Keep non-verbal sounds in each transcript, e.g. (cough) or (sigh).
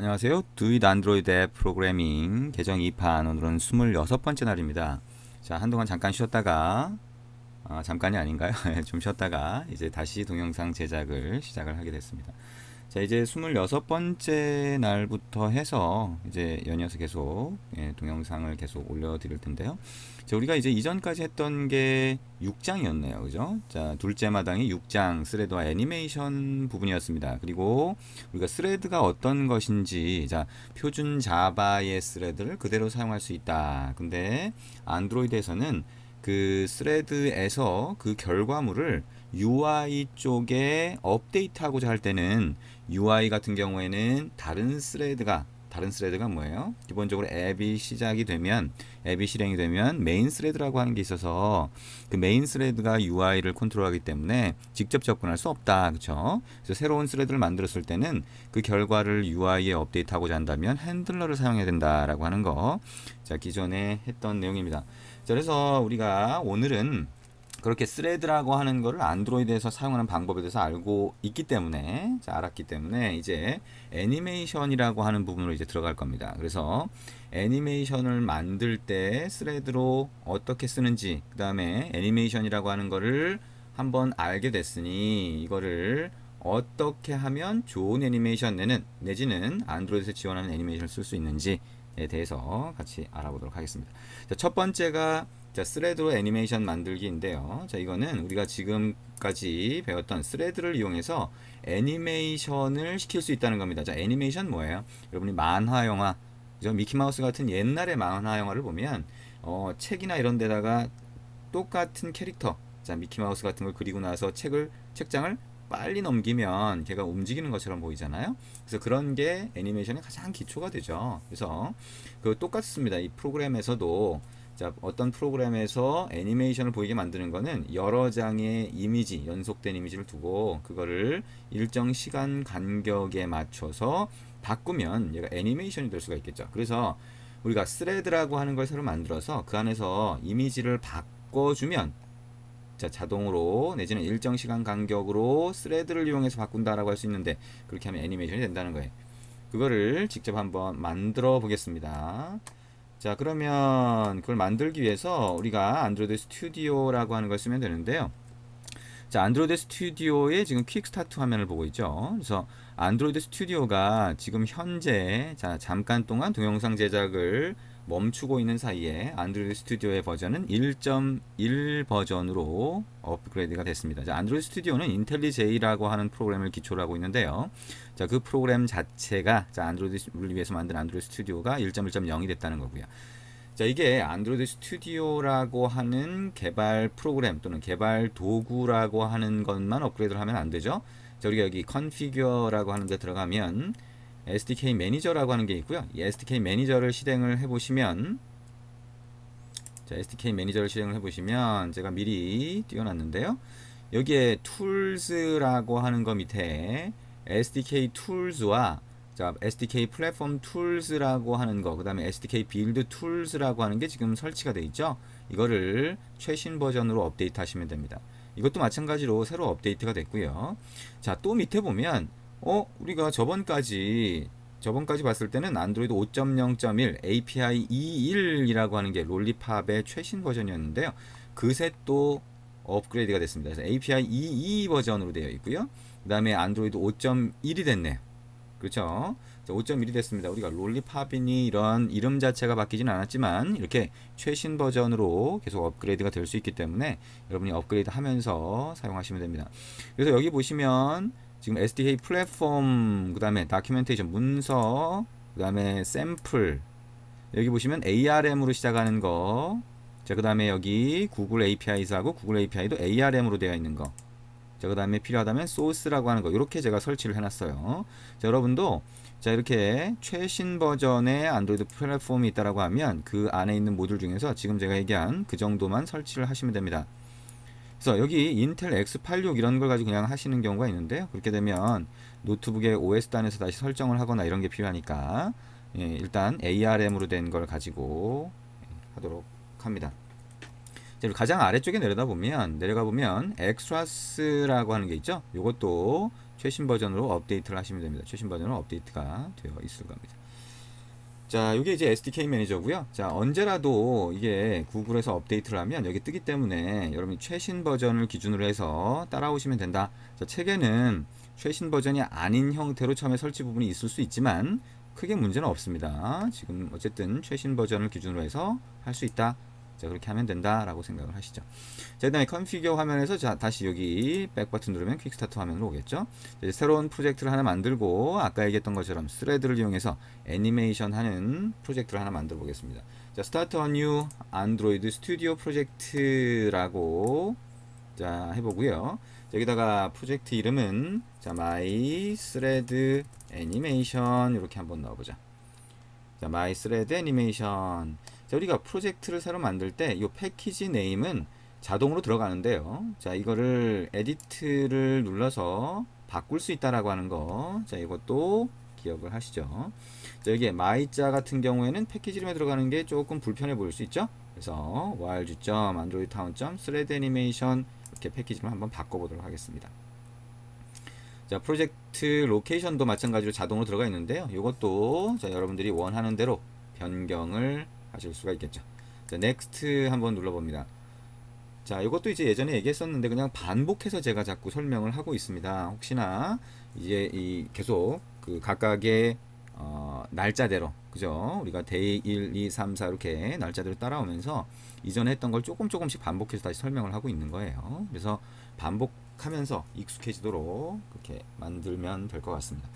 안녕하세요. 두잇 안드로이드 앱 프로그래밍 개정 2판 오늘은 26번째 날입니다. 자, 한동안 잠깐 쉬었다가 아, 잠깐이 아닌가요? (laughs) 좀 쉬었다가 이제 다시 동영상 제작을 시작을 하게 됐습니다. 자, 이제 26번째 날부터 해서 이제 연이어서 계속 예, 동영상을 계속 올려 드릴 텐데요. 자, 우리가 이제 이전까지 했던 게 6장이었네요. 그죠? 자, 둘째 마당이 6장 스레드와 애니메이션 부분이었습니다. 그리고 우리가 스레드가 어떤 것인지, 자, 표준 자바의 스레드를 그대로 사용할 수 있다. 근데 안드로이드에서는 그 스레드에서 그 결과물을 UI 쪽에 업데이트하고자 할 때는 UI 같은 경우에는 다른 스레드가 다른 스레드가 뭐예요? 기본적으로 앱이 시작이 되면 앱이 실행이 되면 메인 스레드라고 하는 게 있어서 그 메인 스레드가 UI를 컨트롤하기 때문에 직접 접근할 수 없다. 그렇죠? 그래서 새로운 스레드를 만들었을 때는 그 결과를 UI에 업데이트하고자 한다면 핸들러를 사용해야 된다라고 하는 거. 자, 기존에 했던 내용입니다. 자, 그래서 우리가 오늘은 그렇게 스레드라고 하는 거를 안드로이드에서 사용하는 방법에 대해서 알고 있기 때문에 자, 알았기 때문에 이제 애니메이션이라고 하는 부분으로 이제 들어갈 겁니다. 그래서 애니메이션을 만들 때 스레드로 어떻게 쓰는지 그 다음에 애니메이션이라고 하는 거를 한번 알게 됐으니 이거를 어떻게 하면 좋은 애니메이션 내는 내지는 안드로이드에서 지원하는 애니메이션을 쓸 수 있는지에 대해서 같이 알아보도록 하겠습니다. 자, 첫 번째가 자, 스레드로 애니메이션 만들기인데요. 자, 이거는 우리가 지금까지 배웠던 스레드를 이용해서 애니메이션을 시킬 수 있다는 겁니다. 자, 애니메이션 뭐예요? 여러분이 만화 영화, 그죠? 미키마우스 같은 옛날의 만화 영화를 보면 어, 책이나 이런 데다가 똑같은 캐릭터, 자, 미키마우스 같은 걸 그리고 나서 책을 책장을 빨리 넘기면 걔가 움직이는 것처럼 보이잖아요. 그래서 그런 게 애니메이션의 가장 기초가 되죠. 그래서 그 똑같습니다. 이 프로그램에서도 자, 어떤 프로그램에서 애니메이션을 보이게 만드는 거는 여러 장의 이미지, 연속된 이미지를 두고 그거를 일정 시간 간격에 맞춰서 바꾸면 얘가 애니메이션이 될 수가 있겠죠. 그래서 우리가 스레드라고 하는 걸 새로 만들어서 그 안에서 이미지를 바꿔주면 자, 자동으로 내지는 일정 시간 간격으로 스레드를 이용해서 바꾼다라고 할 수 있는데 그렇게 하면 애니메이션이 된다는 거예요. 그거를 직접 한번 만들어 보겠습니다. 자 그러면 그걸 만들기 위해서 우리가 안드로이드 스튜디오라고 하는 걸 쓰면 되는데요. 자 안드로이드 스튜디오의 지금 퀵스타트 화면을 보고 있죠. 그래서 안드로이드 스튜디오가 지금 현재 자 잠깐 동안 동영상 제작을 멈추고 있는 사이에 안드로이드 스튜디오의 버전은 1.1 버전으로 업그레이드가 됐습니다. 자, 안드로이드 스튜디오는 인텔리제이라고 하는 프로그램을 기초로 하고 있는데요. 자, 그 프로그램 자체가 자, 안드로이드를 위해서 만든 안드로이드 스튜디오가 1.1.0이 됐다는 거고요. 자, 이게 안드로이드 스튜디오라고 하는 개발 프로그램 또는 개발 도구라고 하는 것만 업그레이드를 하면 안 되죠. 자, 우리가 여기 컨피규어라고 하는 데 들어가면 SDK 매니저라고 하는 게 있고요. 이 SDK 매니저를 실행을 해보시면 자, SDK 매니저를 실행을 해보시면 제가 미리 띄워놨는데요. 여기에 툴스라고 하는 거 밑에 SDK 툴스와 자, SDK 플랫폼 툴스라고 하는 거, 그 다음에 SDK 빌드 툴스라고 하는 게 지금 설치가 되어 있죠. 이거를 최신 버전으로 업데이트 하시면 됩니다. 이것도 마찬가지로 새로 업데이트가 됐고요. 자, 또 밑에 보면 어 우리가 저번까지 저번까지 봤을 때는 안드로이드 5.0.1 API 2.1이라고 하는 게 롤리팝의 최신 버전이었는데요. 그새 또 업그레이드가 됐습니다. 그래서 API 2.2 버전으로 되어 있고요. 그 다음에 안드로이드 5.1이 됐네요. 그렇죠? 5.1이 됐습니다. 우리가 롤리팝이니 이런 이름 자체가 바뀌진 않았지만 이렇게 최신 버전으로 계속 업그레이드가 될 수 있기 때문에 여러분이 업그레이드 하면서 사용하시면 됩니다. 그래서 여기 보시면 지금 SDK 플랫폼 그 다음에 다큐멘테이션 문서 그 다음에 샘플 여기 보시면 ARM으로 시작하는 거 자, 그 다음에 여기 구글 APIs하고 구글 API도 ARM으로 되어 있는 거. 자, 그 다음에 필요하다면 소스라고 하는 거. 이렇게 제가 설치를 해 놨어요. 자, 여러분도 자, 이렇게 최신 버전의 안드로이드 플랫폼이 있다라고 하면 그 안에 있는 모듈 중에서 지금 제가 얘기한 그 정도만 설치를 하시면 됩니다. 그래서 여기 인텔 X86 이런 걸 가지고 그냥 하시는 경우가 있는데요. 그렇게 되면 노트북의 OS 단에서 다시 설정을 하거나 이런 게 필요하니까 예, 일단 ARM으로 된 걸 가지고 하도록 합니다. 자, 가장 아래쪽에 내려다 보면 내려가 보면 엑스트라스라고 하는 게 있죠. 이것도 최신 버전으로 업데이트를 하시면 됩니다. 최신 버전으로 업데이트가 되어 있을 겁니다. 자, 이게 이제 SDK 매니저고요. 자, 언제라도 이게 구글에서 업데이트를 하면 여기 뜨기 때문에 여러분이 최신 버전을 기준으로 해서 따라오시면 된다. 자, 책에는 최신 버전이 아닌 형태로 처음에 설치 부분이 있을 수 있지만 크게 문제는 없습니다. 지금 어쨌든 최신 버전을 기준으로 해서 할 수 있다. 자, 그렇게 하면 된다라고 생각을 하시죠. 자, 그 다음에 컨피규어 화면에서 자, 다시 여기 백 버튼 누르면 퀵 스타트 화면으로 오겠죠. 이제 새로운 프로젝트를 하나 만들고 아까 얘기했던 것처럼 스레드를 이용해서 애니메이션 하는 프로젝트를 하나 만들어 보겠습니다. 자, 스타트 어뉴 안드로이드 스튜디오 프로젝트라고 자, 해보고요. 여기다가 프로젝트 이름은 자, 마이 스레드 애니메이션 이렇게 한번 넣어보자. 자, 마이 스레드 애니메이션. 자, 우리가 프로젝트를 새로 만들 때 이 패키지 네임은 자동으로 들어가는데요. 자, 이거를 에디트를 눌러서 바꿀 수 있다라고 하는 거. 자, 이것도 기억을 하시죠. 자, 여기에 마이자 같은 경우에는 패키지 이름에 들어가는 게 조금 불편해 보일 수 있죠. 그래서 wirg.androidtown.thread animation 이렇게 패키지 를 한번 바꿔보도록 하겠습니다. 자, 프로젝트 로케이션도 마찬가지로 자동으로 들어가 있는데요. 이것도 자, 여러분들이 원하는 대로 변경을 하실 수가 있겠죠. 자, next 한번 눌러봅니다. 자, 이것도 이제 예전에 얘기했었는데 그냥 반복해서 제가 자꾸 설명을 하고 있습니다. 혹시나 이제 이 계속 그 각각의 어, 날짜대로 그죠? 우리가 데이 1, 2, 3, 4 이렇게 날짜대로 따라오면서 이전에 했던 걸 조금 조금씩 반복해서 다시 설명을 하고 있는 거예요. 그래서 반복하면서 익숙해지도록 그렇게 만들면 될 것 같습니다.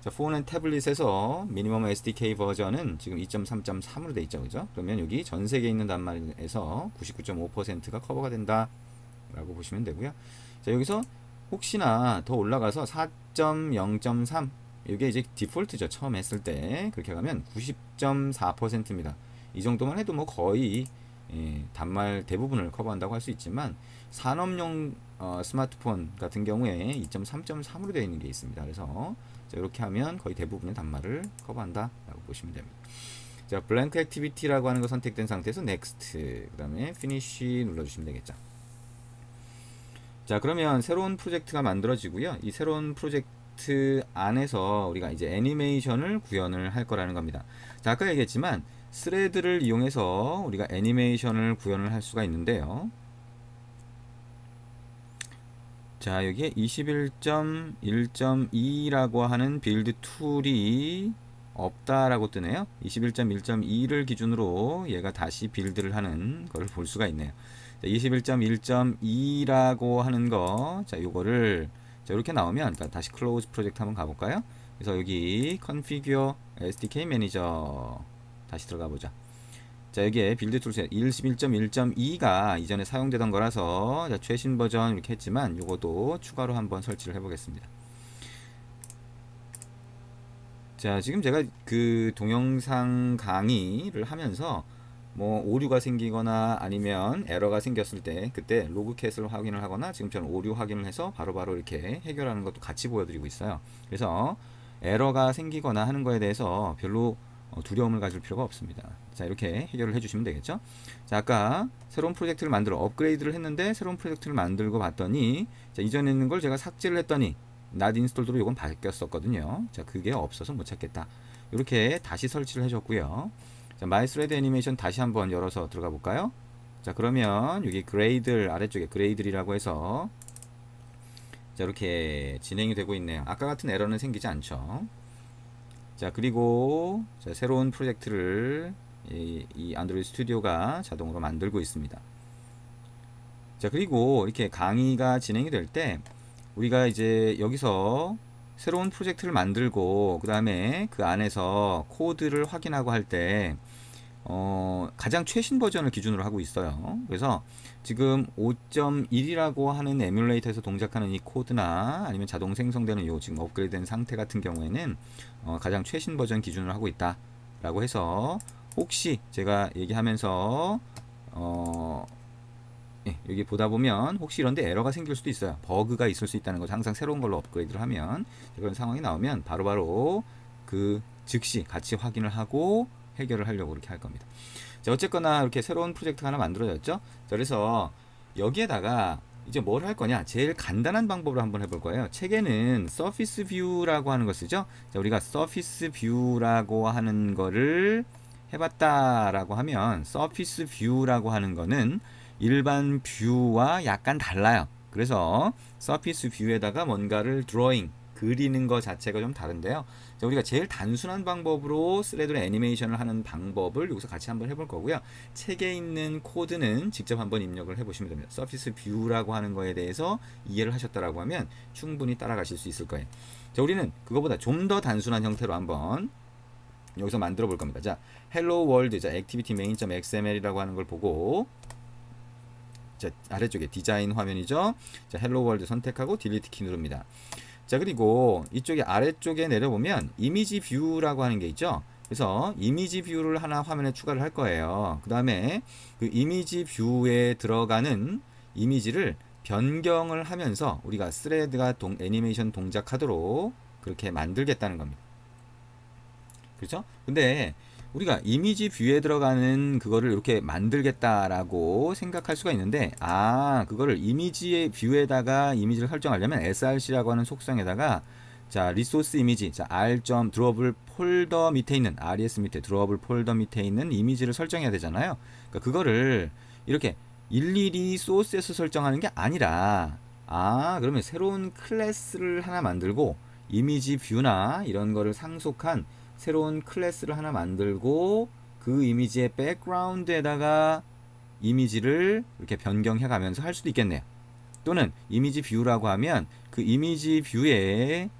자, 폰앤 태블릿에서 미니멈 SDK 버전은 지금 2.3.3으로 돼 있죠. 그죠? 그러면 여기 전 세계에 있는 단말에서 99.5%가 커버가 된다 라고 보시면 되고요. 자, 여기서 혹시나 더 올라가서 4.0.3 이게 이제 디폴트죠. 처음 했을 때 그렇게 가면 90.4%입니다. 이 정도만 해도 뭐 거의 예, 단말 대부분을 커버한다고 할 수 있지만 산업용 어, 스마트폰 같은 경우에 2.3.3으로 되어 있는 게 있습니다. 그래서 자, 이렇게 하면 거의 대부분의 단말을 커버한다라고 보시면 됩니다. 자, 블랭크 액티비티라고 하는 거 선택된 상태에서 넥스트, 그다음에 피니쉬 눌러 주시면 되겠죠. 자, 그러면 새로운 프로젝트가 만들어지고요. 이 새로운 프로젝트 안에서 우리가 이제 애니메이션을 구현을 할 거라는 겁니다. 자, 아까 얘기했지만 스레드를 이용해서 우리가 애니메이션을 구현을 할 수가 있는데요. 자 여기에 21.1.2라고 하는 빌드 툴이 없다라고 뜨네요. 21.1.2를 기준으로 얘가 다시 빌드를 하는 것을 볼 수가 있네요. 21.1.2라고 하는 거 자 요거를 자 이렇게 나오면 다시 클로즈 프로젝트 한번 가볼까요? 그래서 여기 configure SDK 매니저 다시 들어가 보자 자 여기에 빌드 툴셋 21.1.2가 이전에 사용되던 거라서 자, 최신 버전 이렇게 했지만 이것도 추가로 한번 설치를 해 보겠습니다. 자 지금 제가 그 동영상 강의를 하면서 뭐 오류가 생기거나 아니면 에러가 생겼을 때 그때 로그캣을 확인을 하거나 지금처럼 오류 확인을 해서 바로바로 바로 이렇게 해결하는 것도 같이 보여드리고 있어요. 그래서 에러가 생기거나 하는 거에 대해서 별로 어, 두려움을 가질 필요가 없습니다. 자 이렇게 해결을 해주시면 되겠죠. 자 아까 새로운 프로젝트를 만들어 업그레이드를 했는데 새로운 프로젝트를 만들고 봤더니 자 이전에 있는 걸 제가 삭제를 했더니 not installed로 이건 바뀌었었거든요. 자 그게 없어서 못 찾겠다. 이렇게 다시 설치를 해줬고요. 자 마이스레드 애니메이션 다시 한번 열어서 들어가 볼까요? 자 그러면 여기 그레이들 아래쪽에 그레이들이라고 해서 자 이렇게 진행이 되고 있네요. 아까 같은 에러는 생기지 않죠. 자 그리고 자, 새로운 프로젝트를 이, 이 안드로이드 스튜디오가 자동으로 만들고 있습니다. 자 그리고 이렇게 강의가 진행이 될 때 우리가 이제 여기서 새로운 프로젝트를 만들고 그 다음에 그 안에서 코드를 확인하고 할 때 어, 가장 최신 버전을 기준으로 하고 있어요. 그래서 지금 5.1이라고 하는 에뮬레이터에서 동작하는 이 코드나 아니면 자동 생성되는 요 지금 업그레이드된 상태 같은 경우에는 어, 가장 최신 버전 기준으로 하고 있다라고 해서 혹시 제가 얘기하면서 어, 예, 여기 보다 보면 혹시 이런데 에러가 생길 수도 있어요. 버그가 있을 수 있다는 거죠. 항상 새로운 걸로 업그레이드를 하면 그런 상황이 나오면 바로바로 바로 그 즉시 같이 확인을 하고 해결을 하려고 이렇게 할 겁니다. 자, 어쨌거나 이렇게 새로운 프로젝트가 하나 만들어졌죠. 그래서 여기에다가 이제 뭘 할 거냐? 제일 간단한 방법으로 한번 해볼 거예요. 책에는 서피스 뷰라고 하는 거 쓰죠? 자, 우리가 서피스 뷰라고 하는 거를 해봤다라고 하면 서피스 뷰라고 하는 거는 일반 뷰와 약간 달라요. 그래서 서피스 뷰에다가 뭔가를 드로잉 그리는 것 자체가 좀 다른데요. 자, 우리가 제일 단순한 방법으로 스레드로 애니메이션을 하는 방법을 여기서 같이 한번 해볼 거고요. 책에 있는 코드는 직접 한번 입력을 해보시면 됩니다. 서피스 뷰라고 하는 거에 대해서 이해를 하셨다라고 하면 충분히 따라가실 수 있을 거예요. 자, 우리는 그거보다 좀 더 단순한 형태로 한번 여기서 만들어 볼 겁니다. 자, hello world, 자, activity main.xml이라고 하는 걸 보고 자, 아래쪽에 디자인 화면이죠. 자, hello world 선택하고 딜리트 키 누릅니다. 자 그리고 이쪽에 아래쪽에 내려보면 이미지 뷰라고 하는 게 있죠? 그래서 이미지 뷰를 하나 화면에 추가를 할 거예요. 그 다음에 그 이미지 뷰에 들어가는 이미지를 변경을 하면서 우리가 스레드가 동, 애니메이션 동작하도록 그렇게 만들겠다는 겁니다. 그렇죠? 근데 우리가 이미지 뷰에 들어가는 그거를 이렇게 만들겠다라고 생각할 수가 있는데 아 그거를 이미지 뷰에다가 이미지를 설정하려면 src라고 하는 속성에다가 자 리소스 이미지 자 r 드롭을 폴더 밑에 있는 res 밑에 드롭을 폴더 밑에 있는 이미지를 설정해야 되잖아요. 그러니까 그거를 이렇게 일일이 소스에서 설정하는 게 아니라 아 그러면 새로운 클래스를 하나 만들고 이미지 뷰나 이런 거를 상속한 새로운 클래스를 하나 만들고 그 이미지의 백그라운드에다가 이미지를 이렇게 변경해 가면서 할 수도 있겠네요. 또는 이미지 뷰라고 하면 그 이미지 뷰에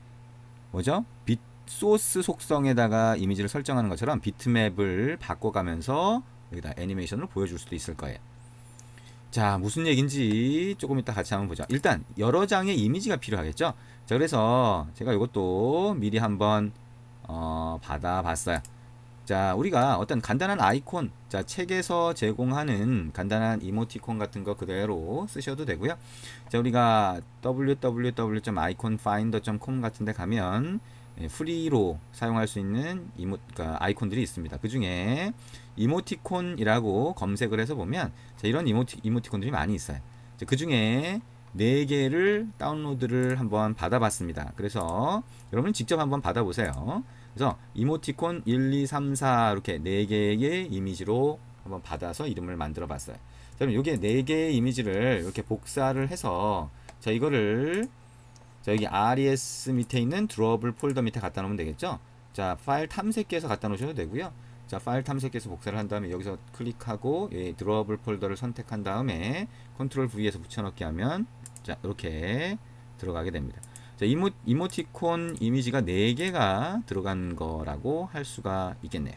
뭐죠? 빗 소스 속성에다가 이미지를 설정하는 것처럼 비트맵을 바꿔가면서 여기다 애니메이션을 보여줄 수도 있을 거예요. 자 무슨 얘기인지 조금 이따 같이 한번 보자. 일단 여러 장의 이미지가 필요하겠죠. 자 그래서 제가 이것도 미리 한번 어, 받아봤어요. 자, 우리가 어떤 간단한 아이콘, 자, 책에서 제공하는 간단한 이모티콘 같은 거 그대로 쓰셔도 되고요. 자, 우리가 www.iconfinder.com 같은 데 가면 예, 프리로 사용할 수 있는 이모, 그러니까 아이콘들이 있습니다. 그 중에 이모티콘이라고 검색을 해서 보면 자, 이런 이모티, 이모티콘들이 많이 있어요. 자, 그 중에 4개를 다운로드를 한번 받아봤습니다. 그래서 여러분 직접 한번 받아보세요. 그래서 이모티콘 1, 2, 3, 4 이렇게 4개의 이미지로 한번 받아서 이름을 만들어 봤어요. 자, 그럼 요게 4개의 이미지를 이렇게 복사를 해서 자, 이거를 자, 여기 RES 밑에 있는 드롭을 폴더 밑에 갖다 놓으면 되겠죠? 자, 파일 탐색기에서 갖다 놓으셔도 되고요. 자, 파일 탐색기에서 복사를 한 다음에 여기서 클릭하고 이 드롭을 폴더를 선택한 다음에 컨트롤 V에서 붙여넣기 하면 자, 이렇게 들어가게 됩니다. 자, 이모, 이모티콘 이미지가 4개가 들어간 거라고 할 수가 있겠네요.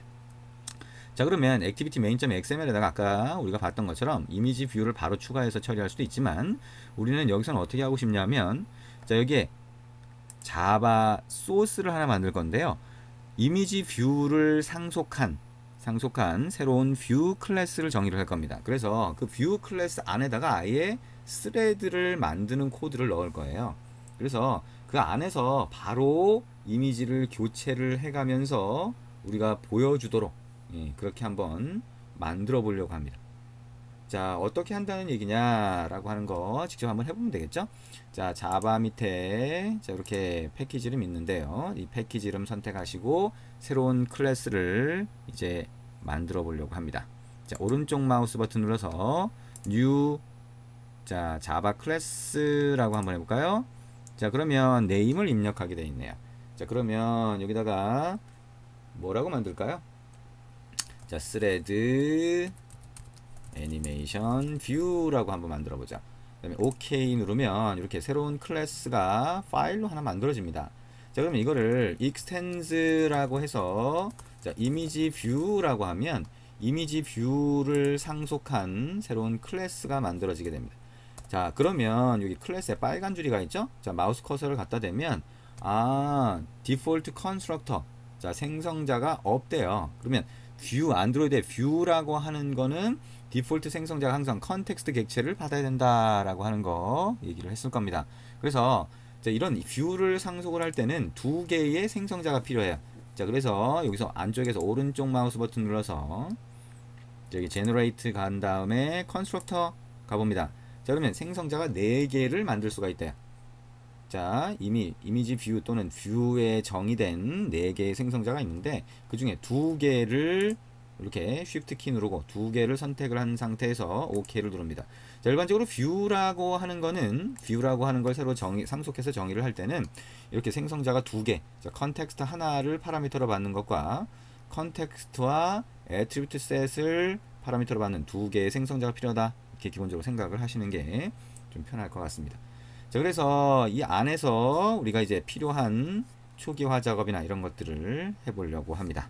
자 그러면 액티비티 main.xml에다가 아까 우리가 봤던 것처럼 이미지 뷰를 바로 추가해서 처리할 수도 있지만 우리는 여기서는 어떻게 하고 싶냐면 자 여기에 자바 소스를 하나 만들 건데요. 이미지 뷰를 상속한 상속한 새로운 뷰 클래스를 정의를 할 겁니다. 그래서 그 뷰 클래스 안에다가 아예 스레드를 만드는 코드를 넣을 거예요. 그래서 그 안에서 바로 이미지를 교체를 해가면서 우리가 보여주도록 예, 그렇게 한번 만들어 보려고 합니다. 자 어떻게 한다는 얘기냐라고 하는 거 직접 한번 해보면 되겠죠 자 자바 밑에 자 이렇게 패키지 이름 있는데요 이 패키지 이름 선택하시고 새로운 클래스를 이제 만들어 보려고 합니다 자 오른쪽 마우스 버튼 눌러서 뉴 자 자바 클래스라고 한번 해볼까요? 자 그러면 네임을 입력하게 되어 있네요. 자 그러면 여기다가 뭐라고 만들까요? 자 스레드 애니메이션 뷰라고 한번 만들어 보자. 그 다음에 OK 누르면 이렇게 새로운 클래스가 파일로 하나 만들어집니다. 자 그러면 이거를 extens라고 해서 자 이미지 뷰라고 하면 이미지 뷰를 상속한 새로운 클래스가 만들어지게 됩니다 자 그러면 여기 클래스에 빨간 줄이가 있죠? 자 마우스 커서를 갖다 대면 아 디폴트 컨스트럭터. 자 생성자가 없대요. 그러면 뷰 안드로이드의 뷰라고 하는 거는 디폴트 생성자가 항상 컨텍스트 객체를 받아야 된다라고 하는 거 얘기를 했을 겁니다. 그래서 자, 이런 뷰를 상속을 할 때는 두 개의 생성자가 필요해요. 자 그래서 여기서 안쪽에서 오른쪽 마우스 버튼 눌러서 여기 제너레이트 간 다음에 컨스트럭터 가봅니다 자 그러면 생성자가 4개를 만들 수가 있대요. 자 이미 이미지 뷰 또는 뷰에 정의된 4개의 생성자가 있는데 그 중에 2개를 이렇게 쉬프트 키 누르고 2개를 선택을 한 상태에서 OK를 누릅니다. 자, 일반적으로 뷰라고 하는 거는 뷰라고 하는 걸 새로 정의, 상속해서 정의를 할 때는 이렇게 생성자가 2개 자, 컨텍스트 하나를 파라미터로 받는 것과 컨텍스트와 애트리뷰트 셋을 파라미터로 받는 두 개의 생성자가 필요하다 이렇게 기본적으로 생각을 하시는 게 좀 편할 것 같습니다. 자 그래서 이 안에서 우리가 이제 필요한 초기화 작업이나 이런 것들을 해보려고 합니다.